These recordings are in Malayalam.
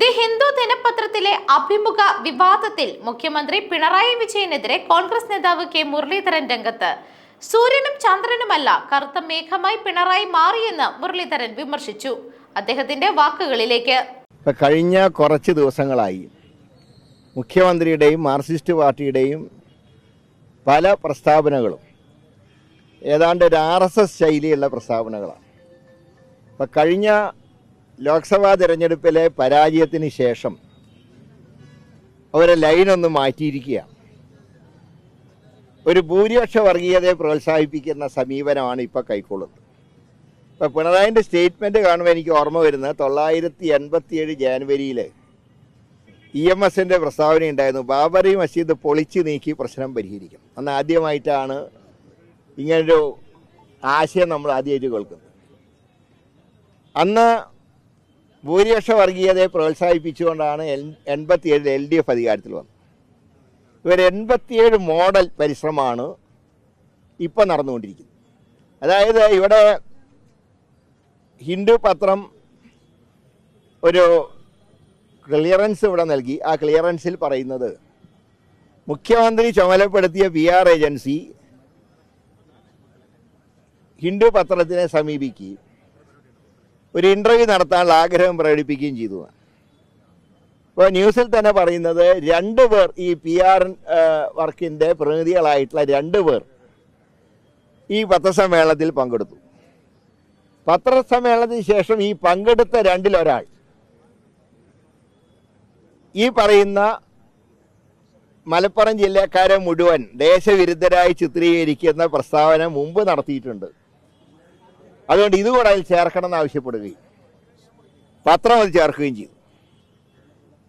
ദി ഹിന്ദു ദിനപത്രത്തിലെ അഭിമുഖ വിവാദത്തിൽ മുഖ്യമന്ത്രി പിണറായി വിജയനെതിരെ കോൺഗ്രസ് നേതാവ് കെ മുരളീധരൻ രംഗത്ത്. സൂര്യനും ചന്ദ്രനുമല്ല കറുത്ത മേഘമായി പിണറായി മാറിയെന്ന് മുരളീധരൻ വിമർശിച്ചു. അദ്ദേഹത്തിന്റെ വാക്കുകളിലേക്ക്. കഴിഞ്ഞ കുറച്ച് ദിവസങ്ങളായി മുഖ്യമന്ത്രിയുടെയും മാർക്സിസ്റ്റ് പാർട്ടിയുടെയും പല പ്രസ്താവനകളും ഏതാണ്ട് ഒരു ആർ എസ് എസ് ശൈലിയുള്ള പ്രസ്താവനകളാണ്. ഇപ്പം കഴിഞ്ഞ ലോക്സഭാ തിരഞ്ഞെടുപ്പിലെ പരാജയത്തിന് ശേഷം അവരെ ലൈനൊന്ന് മാറ്റിയിരിക്കുക. ഒരു ഭൂരിപക്ഷ വർഗീയതയെ പ്രോത്സാഹിപ്പിക്കുന്ന സമീപനമാണ് ഇപ്പോൾ കൈക്കൊള്ളുന്നത്. ഇപ്പം പിണറായിന്റെ സ്റ്റേറ്റ്മെന്റ് കാണുമ്പോൾ എനിക്ക് ഓർമ്മ വരുന്നത് തൊള്ളായിരത്തി എൺപത്തിയേഴ് ജാനുവരിയിൽ ഇ എം എസിന്റെ പ്രസ്താവന ഉണ്ടായിരുന്നു. ബാബറി മസ്ജിദ് പൊളിച്ചു നീക്കി പ്രശ്നം പരിഹരിക്കും. അന്ന് ആദ്യമായിട്ടാണ് ഇങ്ങനൊരു ആശയം നമ്മൾ ആദ്യമായിട്ട് കേൾക്കുന്നത്. അന്ന് ഭൂരിപക്ഷ വർഗീയതയെ പ്രോത്സാഹിപ്പിച്ചുകൊണ്ടാണ് എൺപത്തിയേഴിൽ എൽ ഡി എഫ് അധികാരത്തിൽ വന്നത്. ഇവർ എൺപത്തിയേഴ് മോഡൽ പരിശ്രമമാണ് ഇപ്പം നടന്നുകൊണ്ടിരിക്കുന്നത്. അതായത് ഇവിടെ ഹിന്ദു പത്രം ഒരു ക്ലിയറൻസ് ഇവിടെ നൽകി. ആ ക്ലിയറൻസിൽ പറയുന്നത് മുഖ്യമന്ത്രി ചുമതലപ്പെടുത്തിയ പി ആർ ഏജൻസി ഹിന്ദു പത്രത്തിനെ സമീപിക്കുകയും ഒരു ഇന്റർവ്യൂ നടത്താനുള്ള ആഗ്രഹം പ്രകടിപ്പിക്കുകയും ചെയ്തു. അപ്പോൾ ന്യൂസിൽ തന്നെ പറയുന്നത് രണ്ട് പേർ ഈ പി ആർ വർക്കിന്റെ പ്രതിനിധികളായിട്ടുള്ള രണ്ട് പേർ ഈ പത്രസമ്മേളനത്തിൽ പങ്കെടുത്തു. പത്രസമ്മേളനത്തിന് ശേഷം ഈ പങ്കെടുത്ത രണ്ടിലൊരാൾ ഈ പറയുന്ന മലപ്പുറം ജില്ലക്കാരെ മുഴുവൻ ദേശവിരുദ്ധരായി ചിത്രീകരിക്കുന്ന പ്രസ്താവന മുമ്പ് നടത്തിയിട്ടുണ്ട്. അതുകൊണ്ട് ഇതുകൂടെ അതിൽ ചേർക്കണം എന്ന് ആവശ്യപ്പെടുകയും പത്രം അത് ചേർക്കുകയും ചെയ്തു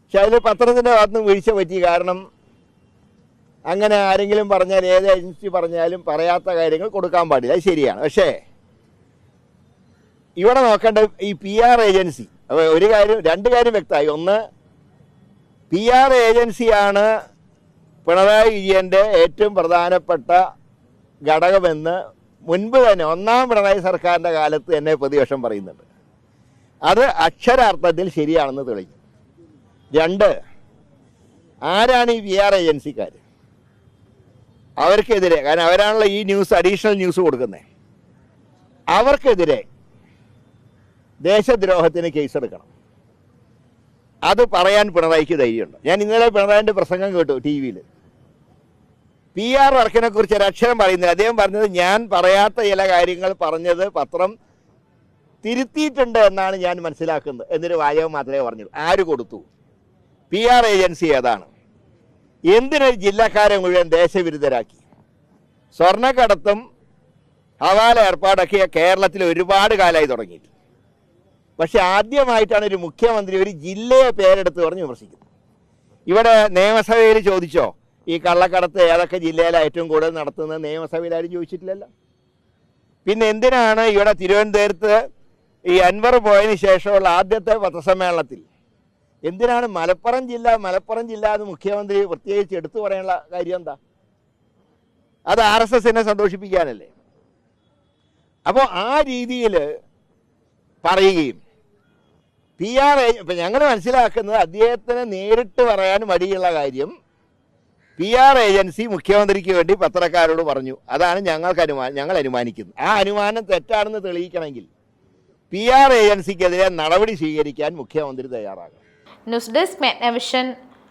പക്ഷെ അതിൽ പത്രത്തിന്റെ ഭാഗത്ത് വീഴ്ച പറ്റി കാരണം അങ്ങനെ ആരെങ്കിലും പറഞ്ഞാൽ ഏത് ഏജൻസി പറഞ്ഞാലും പറയാത്ത കാര്യങ്ങൾ കൊടുക്കാൻ പാടില്ല. അത് ശരിയാണ്. പക്ഷേ ഇവിടെ നോക്കേണ്ട ഈ പി ആർ ഏജൻസി ഒരു കാര്യം രണ്ട് കാര്യം വ്യക്തമായി. ഒന്ന് പി ആർ ഏജൻസിയാണ് പിണറായി വിജയന്റെ ഏറ്റവും പ്രധാനപ്പെട്ട ഘടകമെന്ന് മുൻപ് തന്നെ ഒന്നാം പിണറായി സർക്കാരിന്റെ കാലത്ത് തന്നെ പ്രതിപക്ഷം പറയുന്നുണ്ട്. അത് അക്ഷരാർത്ഥത്തിൽ ശരിയാണെന്ന് തെളിഞ്ഞു രണ്ട് ആരാണ് ഈ വി ആർ ഏജൻസിക്കാർ അവർക്കെതിരെ കാരണം അവരാണല്ലോ ഈ ന്യൂസ് അഡീഷണൽ ന്യൂസ് കൊടുക്കുന്നത് അവർക്കെതിരെ ദേശദ്രോഹത്തിന് കേസെടുക്കണം. അത് പറയാൻ പിണറായിക്ക് ധൈര്യമുണ്ട്. ഞാൻ ഇന്നലെ പിണറായിന്റെ പ്രസംഗം കേട്ടു ടി വിയിൽ. പി ആർ വർക്കിനെ കുറിച്ച് ഒരക്ഷരം പറയുന്നില്ല. അദ്ദേഹം പറഞ്ഞത് ഞാൻ പറയാത്ത ചില കാര്യങ്ങൾ പറഞ്ഞത് പത്രം തിരുത്തിയിട്ടുണ്ട് എന്നാണ് ഞാൻ മനസ്സിലാക്കുന്നത്. എന്നൊരു വാചകം മാത്രമേ പറഞ്ഞുള്ളൂ. ആര് കൊടുത്തു? പി ആർ ഏജൻസി ഏതാണ്? എന്തിനൊരു ജില്ലക്കാരെ മുഴുവൻ ദേശവിരുദ്ധരാക്കി? സ്വർണക്കടത്തും ഹവാല ഏർപ്പാടൊക്കെ കേരളത്തിൽ ഒരുപാട് കാലമായി തുടങ്ങിയിട്ട്. പക്ഷെ ആദ്യമായിട്ടാണ് ഒരു മുഖ്യമന്ത്രി ഒരു ജില്ലയെ പേരെടുത്ത് പറഞ്ഞ് വിമർശിക്കുന്നത്. ഇവിടെ നിയമസഭയിൽ ചോദിച്ചോ? ഈ കള്ളക്കടത്ത് ഏതൊക്കെ ജില്ലയിലാണ് ഏറ്റവും കൂടുതൽ നടത്തുന്നത് നിയമസഭയിൽ ആരും ചോദിച്ചിട്ടില്ലല്ലോ. പിന്നെ എന്തിനാണ് ഇവിടെ തിരുവനന്തപുരത്ത് ഈ അൻവർ പോയതിന് ശേഷമുള്ള ആദ്യത്തെ പത്രസമ്മേളനത്തിൽ? എന്തിനാണ് മലപ്പുറം ജില്ല മലപ്പുറം ജില്ല എന്ന് മുഖ്യമന്ത്രി പ്രത്യേകിച്ച് എടുത്തു പറയാനുള്ള കാര്യം എന്താ? അത് ആർ എസ് എസിനെ സന്തോഷിപ്പിക്കാനല്ലേ. അപ്പോൾ ആ രീതിയിൽ പറയുകയും പി ആർ ഞങ്ങൾ മനസ്സിലാക്കുന്നത് അദ്ദേഹത്തിന് നേരിട്ട് പറയാൻ മടിയുള്ള കാര്യം പി ആർ ഏജൻസി മുഖ്യമന്ത്രിക്ക് വേണ്ടി പത്രക്കാരോട് പറഞ്ഞു. അതാണ് ഞങ്ങൾക്ക് അനുമാനം ഞങ്ങൾ അനുമാനിക്കുന്നത്. ആ അനുമാനം തെറ്റാണെന്ന് തെളിയിക്കണമെങ്കിൽ പി ആർ ഏജൻസിക്കെതിരെ നടപടി സ്വീകരിക്കാൻ മുഖ്യമന്ത്രി തയ്യാറാകണം. News desk മെഗ്നവിഷൻ